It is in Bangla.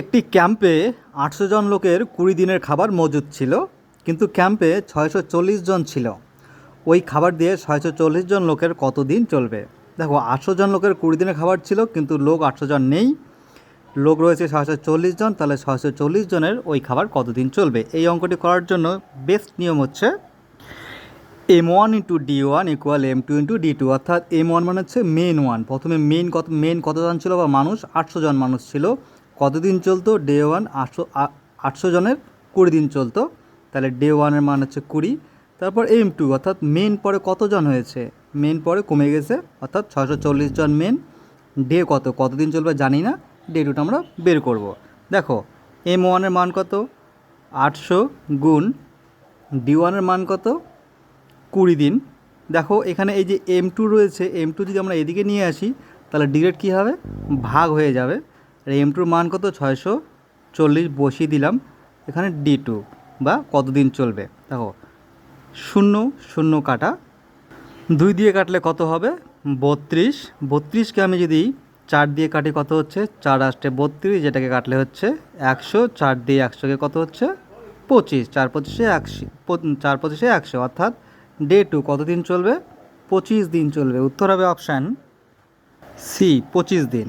একটি ক্যাম্পে আটশো জন লোকের কুড়ি দিনের খাবার মজুদ ছিল, কিন্তু ক্যাম্পে ছয়শো চল্লিশ জন ছিল। ওই খাবার দিয়ে ছয়শো চল্লিশ জন লোকের কত দিন চলবে? দেখো, আটশো জন লোকের কুড়ি দিনের খাবার ছিল, কিন্তু লোক আটশো জন নেই। লোক রয়েছে ছয়শো চল্লিশ জন, তাহলে ছয়শো চল্লিশ জনের ওই খাবার কতদিন চলবে? এই অঙ্কটি করার জন্য বেস্ট নিয়ম হচ্ছে M one into D one equal M two into D two, অর্থাৎ এম ওয়ান মানে হচ্ছে মেন ওয়ান প্রথমে মেন কত মেন কতজন ছিল বা মানুষ? আটশো জন মানুষ ছিল। কতদিন চলতো? ডে ওয়ান আটশো আটশো জনের কুড়ি দিন চলতো। তাহলে ডে ওয়ানের মান হচ্ছে কুড়ি। তারপর এম টু অর্থাৎ মেন পরে কতজন হয়েছে? মেন পরে কমে গেছে, অর্থাৎ ছশো চল্লিশ জন মেন ডে কত? কতদিন চলবে জানি না। ডে টুটা আমরা বের করব। দেখো এম ওয়ানের মান কত? আটশো গুণ ডি ওয়ানের মান কত? কুড়ি দিন। দেখো, এখানে এই যে এম টু রয়েছে এম টু যদি আমরা এদিকে নিয়ে আসি, তাহলে ডিরেক্ট কী হবে? ভাগ হয়ে যাবে। আর এম টুর মান কত? ছয়শো চল্লিশ, বসিয়ে দিলাম। এখানে ডি টু বা কতদিন চলবে? দেখো, শূন্য শূন্য কাটা। দুই দিয়ে কাটলে কত হবে? বত্রিশ। বত্রিশকে আমি যদি চার দিয়ে কাটি, কত হচ্ছে? চার আসতে বত্রিশ, যেটাকে কাটলে হচ্ছে একশো। চার দিয়ে একশোকে কত হচ্ছে? পঁচিশ। চার পঁচিশে একশো চার পঁচিশে একশো। অর্থাৎ ডে টু কতদিন চলবে? পঁচিশ দিন চলবে। উত্তর হবে অপশান সি পঁচিশ দিন।